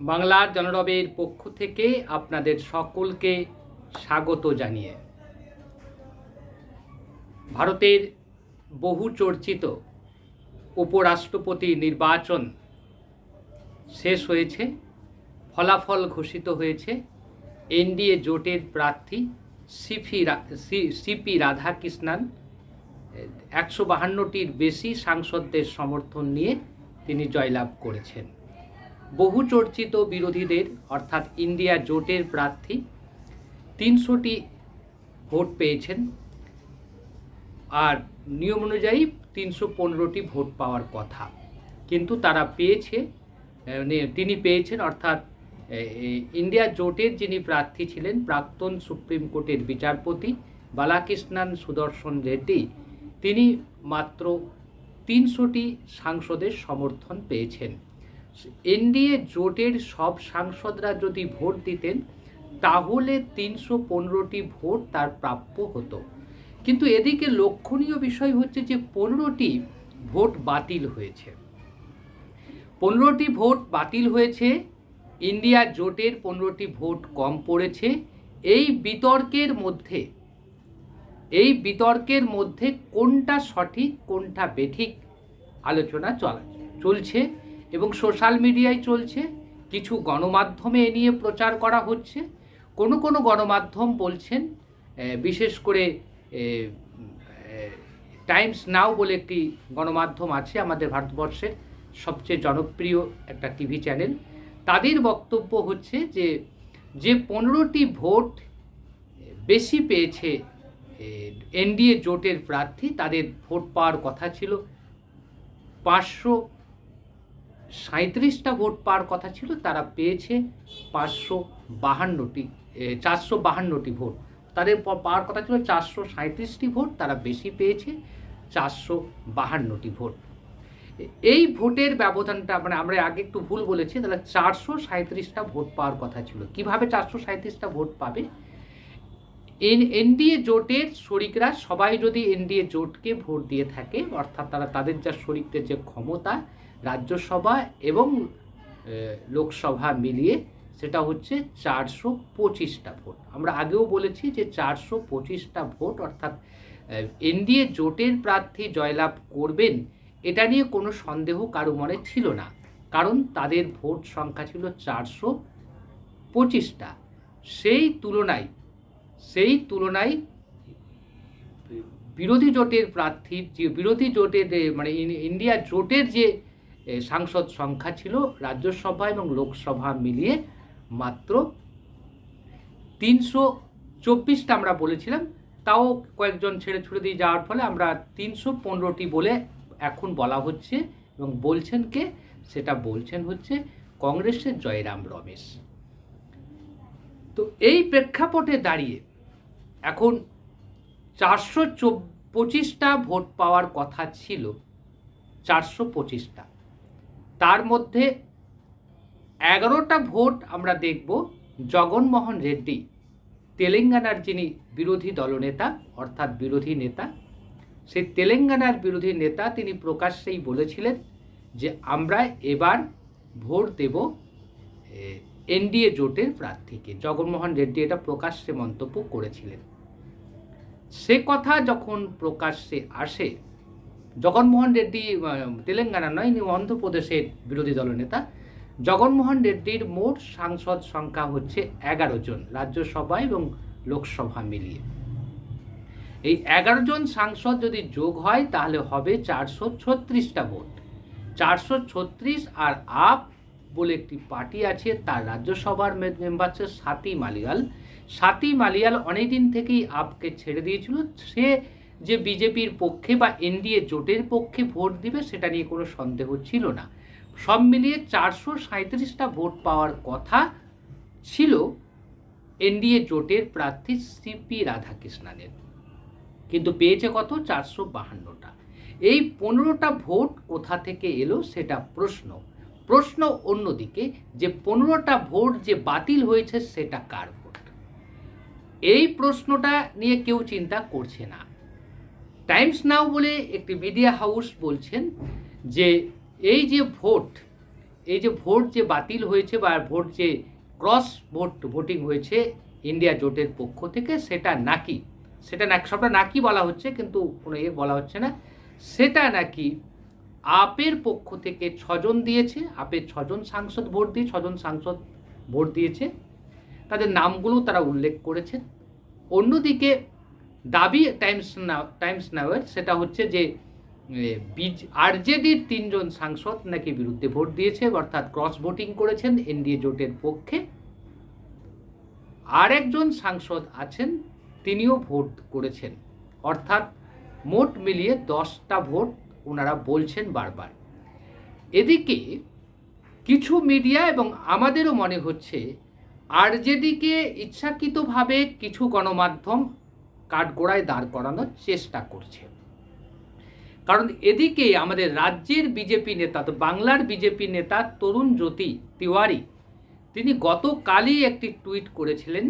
বাংলার জনরবের পক্ষ থেকে আপনাদের সকলকে স্বাগত জানিয়ে। ভারতের বহু চর্চিত উপরাষ্ট্রপতি নির্বাচন শেষ হয়েছে, ফলাফল ঘোষিত হয়েছে। এনডিএ জোটের প্রার্থী সিপি রা- সি- সিপি রাধাকৃষ্ণান, একশো বাহান্নটির বেশি সাংসদদের সমর্থন নিয়ে তিনি জয়লাভ করেছেন। বহু চর্চিত বিরোধীদের, অর্থাৎ ইন্ডিয়া জোটের প্রার্থী, তিনশোটি ভোট পেয়েছেন। আর নিয়ম অনুযায়ী তিনশো পনেরোটি ভোট পাওয়ার কথা। কিন্তু তারা পেয়েছে তিনি পেয়েছেন, অর্থাৎ ইন্ডিয়া জোটের যিনি প্রার্থী ছিলেন, প্রাক্তন সুপ্রিম কোর্টের বিচারপতি বালাকৃষ্ণান সুদর্শন রেড্ডি, তিনি মাত্র তিনশোটি সাংসদের সমর্থন পেয়েছেন। এনডিএ জোটের সব সাংসদরা যদি ভোট দিতেন, তাহলে তিনশো পনেরোটি ভোট তার প্রাপ্য হতো। কিন্তু এদিকে লক্ষণীয় বিষয় হচ্ছে যে পনেরোটি ভোট বাতিল হয়েছে। পনেরোটি ভোট বাতিল হয়েছে, ইন্ডিয়া জোটের পনেরোটি ভোট কম পড়েছে। এই বিতর্কের মধ্যে, এই বিতর্কের মধ্যে কোনটা সঠিক, কোনটা বেঠিক আলোচনা চলা, চলছে। এবং সোশ্যাল মিডিয়ায় চলছে। কিছু গণমাধ্যমে এ নিয়ে প্রচার করা হচ্ছে। কোনো কোনো গণমাধ্যম বলছেন বিশেষ করে টাইমস নাও বলে একটি গণমাধ্যম আছে আমাদের ভারতবর্ষের সবচেয়ে জনপ্রিয় একটা টিভি চ্যানেল। তাদের বক্তব্য হচ্ছে যে যে পনেরোটি ভোট বেশি পেয়েছে এনডিএ জোটের প্রার্থী, তাদের ভোট পাওয়ার কথা ছিল পাঁচশো সাঁত্রিশটা ভোট পাওয়ার কথা ছিল, তারা পেয়েছে পাঁচশো বাহান্নটি চারশো বাহান্নটি ভোট। তাদের পাওয়ার কথা ছিল চারশো সাঁত্রিশটি ভোট, তারা বেশি পেয়েছে চারশো বাহান্নটি ভোট। এই ভোটের ব্যবধানটা মানে আমরা আগে একটু ভুল বলেছি, তাহলে চারশো সাঁত্রিশটা ভোট পাওয়ার কথা ছিল। কীভাবে চারশো সাঁত্রিশটা ভোট পাবে? এন, এনডিএ জোটের শরিকরা সবাই যদি এনডিএ জোটকে ভোট দিয়ে থাকে, অর্থাৎ তারা তাদের যা শরিকদের যে ক্ষমতা রাজ্যসভা এবং লোকসভা মিলিয়ে সেটা হচ্ছে চারশো পঁচিশটা ভোট। আমরা আগেও বলেছি যে চারশো পঁচিশটা ভোট অর্থাৎ এনডিএ জোটের প্রার্থী জয়লাভ করবেন, এটা নিয়ে কোনো সন্দেহ কারও মনে ছিল না। কারণ তাদের ভোট সংখ্যা ছিল চারশো পঁচিশটা। সেই তুলনায় সেই তুলনায় বিরোধী জোটের প্রার্থীর যে বিরোধী জোটের মানে ইন্ডিয়া জোটের যে সাংসদ সংখ্যা ছিল রাজ্যসভা এবং লোকসভা মিলিয়ে মাত্র তিনশো চব্বিশটা আমরা বলেছিলাম। তাও কয়েকজন ছেড়ে ছুড়ে দিয়ে যাওয়ার ফলে আমরা তিনশো পনেরোটি বলে এখন বলা হচ্ছে এবং বলছেন কে? সেটা বলছেন হচ্ছে কংগ্রেসের জয়রাম রমেশ। তো এই প্রেক্ষাপটে দাঁড়িয়ে এখন চারশো পঁচিশটা ভোট পাওয়ার কথা ছিল, চারশো পঁচিশটা। তার মধ্যে এগারোটা ভোট আমরা দেখব জগনমোহন রেড্ডি, তেলেঙ্গানার যিনি বিরোধী দলনেতা, অর্থাৎ বিরোধী নেতা, সেই তেলেঙ্গানার বিরোধী নেতা তিনি প্রকাশ্যেই বলেছিলেন যে আমরা এবার ভোট দেব এনডিএ জোটের প্রার্থীকে। জগনমোহন রেড্ডি এটা প্রকাশ্যে মন্তব্য করেছিলেন। সে কথা যখন প্রকাশ্যে আসে জগনমোহন রেড্ডি তেলেঙ্গানা নয় ইনি অন্ধ্রপ্রদেশের বিরোধী দলনেতা জগনমোহন রেড্ডির মোট সাংসদ সংখ্যা হচ্ছে এগারো জন, রাজ্যসভা এবং লোকসভা মিলিয়ে। এই এগারো জন সাংসদ যদি যোগ হয়, তাহলে হবে চারশো ছত্রিশটা ভোট। চারশো ছত্রিশ আর আপ বলে একটি পার্টি আছে, তার রাজ্যসভার মেম্বার হচ্ছে সাতি মালিয়াল। সাতি মালিয়াল অনেকদিন থেকেই আপকে ছেড়ে দিয়েছিল। সে যে বিজেপির পক্ষে বা এনডিএ জোটের পক্ষে ভোট দিবে সেটা নিয়ে কোনো সন্দেহ ছিল না। সব মিলিয়ে চারশো সাঁত্রিশটা ভোট পাওয়ার কথা ছিল এনডিএ জোটের প্রার্থী সিপি রাধাকৃষ্ণানের। কিন্তু পেয়েছে কত? চারশো বাহান্নটা। এই পনেরোটা ভোট কোথা থেকে এলো সেটা প্রশ্ন। প্রশ্ন অন্যদিকে, যে পনেরোটা ভোট যে বাতিল হয়েছে সেটা কার ভোট? এই প্রশ্নটা নিয়ে কেউ চিন্তা করছে না। টাইমস নাও বলে একটি মিডিয়া হাউস বলছেন যে এই যে ভোট, এই যে ভোট যে বাতিল হয়েছে বা ভোট যে ক্রস ভোট ভোটিং হয়েছে ইন্ডিয়া জোটের পক্ষ থেকে, সেটা নাকি সেটা নাকি, সবটা নাকি বলা হচ্ছে, কিন্তু কোনো ইয়ে বলা হচ্ছে না, সেটা নাকি আপের পক্ষ থেকে ছজন দিয়েছে, আপের ছজন সাংসদ ভোট দিয়ে, ছজন সাংসদ ভোট দিয়েছে, তাদের নামগুলো তারা উল্লেখ করেছেন। অন্যদিকে দাবি টাইমস নাও টাইমস নাওয়ের সেটা হচ্ছে যে বিজ আরজেডির তিনজন সাংসদ নাকি বিরুদ্ধে ভোট দিয়েছে, অর্থাৎ ক্রস ভোটিং করেছেন এনডিএ জোটের পক্ষে। আর একজন সাংসদ আছেন, তিনিও ভোট করেছেন। অর্থাৎ মোট মিলিয়ে দশটা ভোট ওনারা বলছেন বারবার। এদিকে কিছু মিডিয়া এবং আমাদেরও মনে হচ্ছে আরজেডিকে ইচ্ছাকৃতভাবে কিছু গণমাধ্যম কাঠগোড়ায় দাঁড় করানোর চেষ্টা করছে। কারণ এদিকে আমাদের রাজ্যের বিজেপি নেতা, তো বাংলার বিজেপি নেতা তরুণ জ্যোতি তিওয়ারি, তিনি গতকালই একটি টুইট করেছিলেন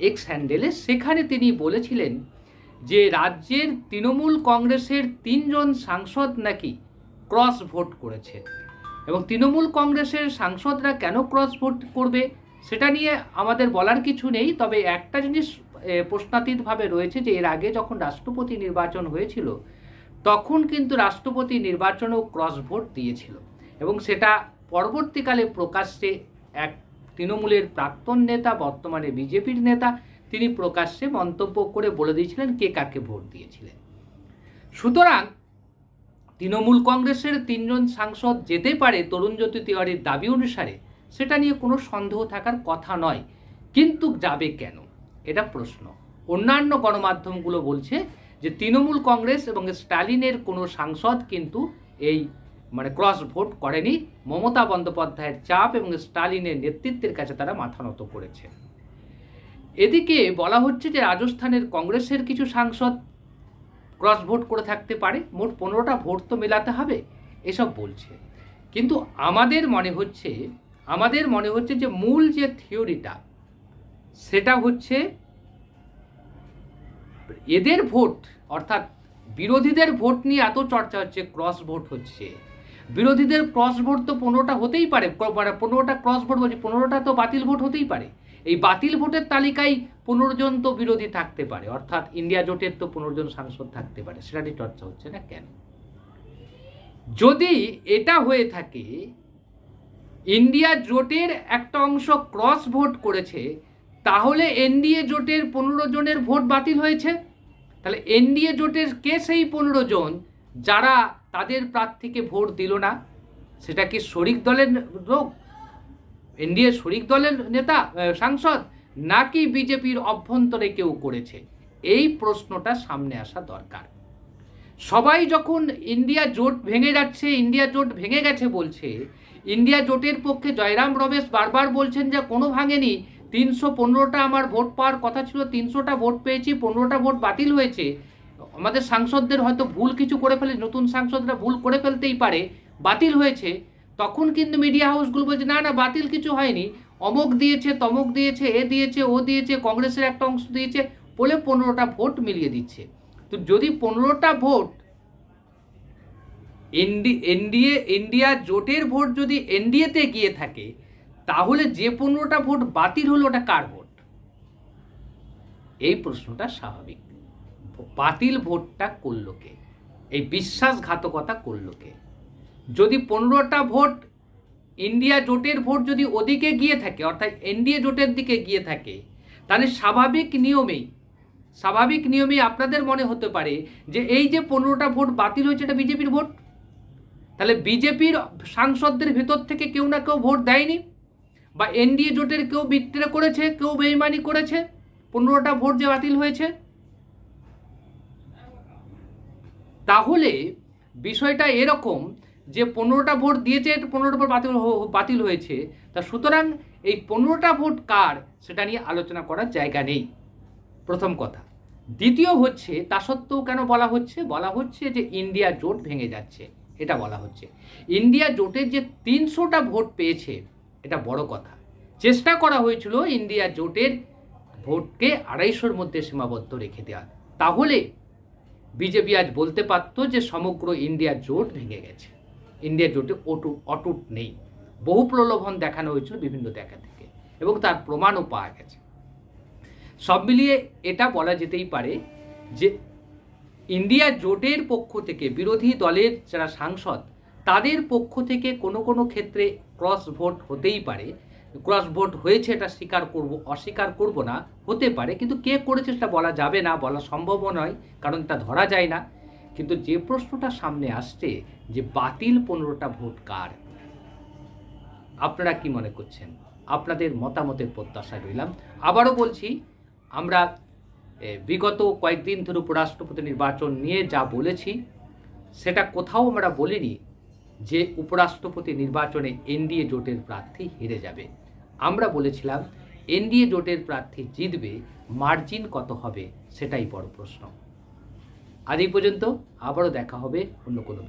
এক্স হ্যান্ডেলে। সেখানে তিনি বলেছিলেন যে, রাজ্যের তৃণমূল কংগ্রেসের তিনজন সাংসদ নাকি ক্রস ভোট করেছে এবং তৃণমূল কংগ্রেসের সাংসদরা কেন ক্রস ভোট করবে, সেটা নিয়ে আমাদের বলার কিছু নেই। তবে একটা জিনিস প্রশ্নাতীতভাবে রয়েছে যে, এর আগে যখন রাষ্ট্রপতি নির্বাচন হয়েছিল, তখন কিন্তু রাষ্ট্রপতি নির্বাচনেও ক্রস ভোট দিয়েছিল এবং সেটা পরবর্তীকালে প্রকাশ্যে এক তৃণমূলের প্রাক্তন নেতা, বর্তমানে বিজেপির নেতা, তিনি প্রকাশ্যে মন্তব্য করে বলে দিয়েছিলেন কে কাকে ভোট দিয়েছিলেন। সুতরাং তৃণমূল কংগ্রেসের তিনজন সাংসদ যেতে পারে তরুণ জ্যোতি তিওয়ারির দাবি অনুসারে, সেটা নিয়ে কোনো সন্দেহ থাকার কথা নয়, কিন্তু যাবে কেন? এটা প্রশ্ন। অন্যান্য গণমাধ্যমগুলো বলছে যে তৃণমূল কংগ্রেস এবং স্টালিনের কোনো সাংসদ কিন্তু এই মানে ক্রস ভোট করেনি। মমতা বন্দ্যোপাধ্যায়ের চাপ এবং স্টালিনের নেতৃত্বের কাছে তারা মাথা নত করেছে। এদিকে বলা হচ্ছে যে রাজস্থানের কংগ্রেসের কিছু সাংসদ ক্রস ভোট করে থাকতে পারে। মোট পনেরোটা ভোট তো মেলাতে হবে, এসব বলছে। কিন্তু আমাদের মনে হচ্ছে, আমাদের মনে হচ্ছে যে মূল যে থিওরিটা সেটা হচ্ছে এদের ভোট, অর্থাৎ বিরোধীদের ভোট নিয়ে এত চর্চা হচ্ছে ক্রস ভোট হচ্ছে। বিরোধীদের ক্রস ভোট তো পনেরোটা হতেই পারে মানে পনেরোটা ক্রস ভোট বলছি, পনেরোটা তো বাতিল ভোট হতেই পারে। এই বাতিল ভোটের তালিকায় পনেরো জন তো বিরোধী থাকতে পারে, অর্থাৎ ইন্ডিয়া জোটের তো পনেরো জন সাংসদ থাকতে পারে সেটা নিয়ে চর্চা হচ্ছে না কেন? যদি এটা হয়ে থাকে ইন্ডিয়া জোটের একটা অংশ ক্রস ভোট করেছে তাহলে এনডিএ জোটের পনেরো জনের ভোট বাতিল হয়েছে। তাহলে এনডিএ জোটের কে সেই পনেরো জন যারা তাদের প্রার্থীকে ভোট দিল না? সেটা কি শরিক দলের লোক? এনডিএ শরিক দলের নেতা সাংসদ? নাকি বিজেপির অভ্যন্তরে কেউ করেছে? এই প্রশ্নটা সামনে আসা দরকার। সবাই যখন ইন্ডিয়া জোট ভেঙে যাচ্ছে, ইন্ডিয়া জোট ভেঙে গেছে বলছে, ইন্ডিয়া জোটের পক্ষে জয়রাম রমেশ বারবার বলছেন যে কোনো ভাঙেনি তিনশো পনেরোটা আমার ভোট পাওয়ার কথা ছিল, তিনশোটা ভোট পেয়েছি, পনেরোটা ভোট বাতিল হয়েছে। আমাদের সাংসদদের হয়তো ভুল কিছু করে ফেলে, নতুন সাংসদরা ভুল করে ফেলতেই পারে, বাতিল হয়েছে। তখন কিন্তু মিডিয়া হাউসগুলো বলছে, না না, বাতিল কিছু হয়নি। অমক দিয়েছে, তমক দিয়েছে, এ দিয়েছে, ও দিয়েছে, কংগ্রেসের একটা অংশ দিয়েছে, বলে পনেরোটা ভোট মিলিয়ে দিচ্ছে। তো যদি পনেরোটা ভোট এনডি, এনডিএ, ইন্ডিয়া জোটের ভোট যদি এনডিএতে গিয়ে থাকে তাহলে যে পনেরোটা ভোট বাতিল হলো ওটা কার ভোট? এই প্রশ্নটা স্বাভাবিক। বাতিল ভোটটা করল কে? এই বিশ্বাসঘাতকতা করল কে? যদি পনেরোটা ভোট ইন্ডিয়া জোটের ভোট যদি ওদিকে গিয়ে থাকে, অর্থাৎ এনডিএ জোটের দিকে গিয়ে থাকে, তাহলে স্বাভাবিক নিয়মেই স্বাভাবিক নিয়মেই আপনাদের মনে হতে পারে যে এই যে পনেরোটা ভোট বাতিল হয়েছে এটা বিজেপির ভোট? তাহলে বিজেপির সাংসদদের ভেতর থেকে কেউ না কেউ ভোট দেয়নি? বা এনডিএ জোটের কেউ বিক্রে করেছে, কেউ বেইমানি করেছে, পনেরোটা ভোট যে বাতিল হয়েছে? তাহলে বিষয়টা এরকম যে পনেরোটা ভোট দিয়েছে, পনেরোটা ভোট বাতিল বাতিল হয়েছে, তা সুতরাং এই পনেরোটা ভোট কার সেটা নিয়ে আলোচনা করার জায়গা নেই। প্রথম কথা। দ্বিতীয় হচ্ছে, তা সত্ত্বেও কেন বলা হচ্ছে? বলা হচ্ছে যে ইন্ডিয়া জোট ভেঙে যাচ্ছে, এটা বলা হচ্ছে। ইন্ডিয়া জোটের যে তিনশোটা ভোট পেয়েছে এটা বড় কথা। চেষ্টা করা হয়েছিল ইন্ডিয়া জোটের ভোটকে আড়াইশোর মধ্যে সীমাবদ্ধ রেখে দেওয়া। তাহলে বিজেপি আজ বলতে পারতো যে সমগ্র ইন্ডিয়া জোট ভেঙে গেছে। ইন্ডিয়া জোটে অটুট অটুট নেই। বহু প্রলোভন দেখানো হয়েছিল বিভিন্ন জায়গা থেকে এবং তার প্রমাণও পাওয়া গেছে। সব মিলিয়ে এটা বলা যেতেই পারে যে ইন্ডিয়া জোটের পক্ষ থেকে বিরোধী দলের যারা সাংসদ, তাদের পক্ষ থেকে কোনো কোনো ক্ষেত্রে ক্রস ভোট হতেই পারে। ক্রস ভোট হয়েছে এটা স্বীকার করব, অস্বীকার করব না, হতে পারে। কিন্তু কে করেছে সেটা বলা যাবে না, বলা সম্ভবও নয়, কারণ এটা ধরা যায় না। কিন্তু যে প্রশ্নটা সামনে আসছে যে বাতিল পনেরোটা ভোট কার, আপনারা কি মনে করছেন? আপনাদের মতামতের প্রত্যাশা রইলাম। আবারও বলছি, আমরা বিগত কয়েকদিন ধরে উপরাষ্ট্রপতি নির্বাচন নিয়ে যা বলেছি, সেটা কোথাও আমরা বলিনি। যে উপরাষ্ট্রপতি নির্বাচনে এনডিএ জোটের প্রার্থী হেরে যাবে। আমরা বলেছিলাম, এনডিএ জোটের প্রার্থী জিতবে, মার্জিন কত হবে সেটাই বড় প্রশ্ন। আজ এই পর্যন্ত, আবারও দেখা হবে অন্য কোনো বিষয়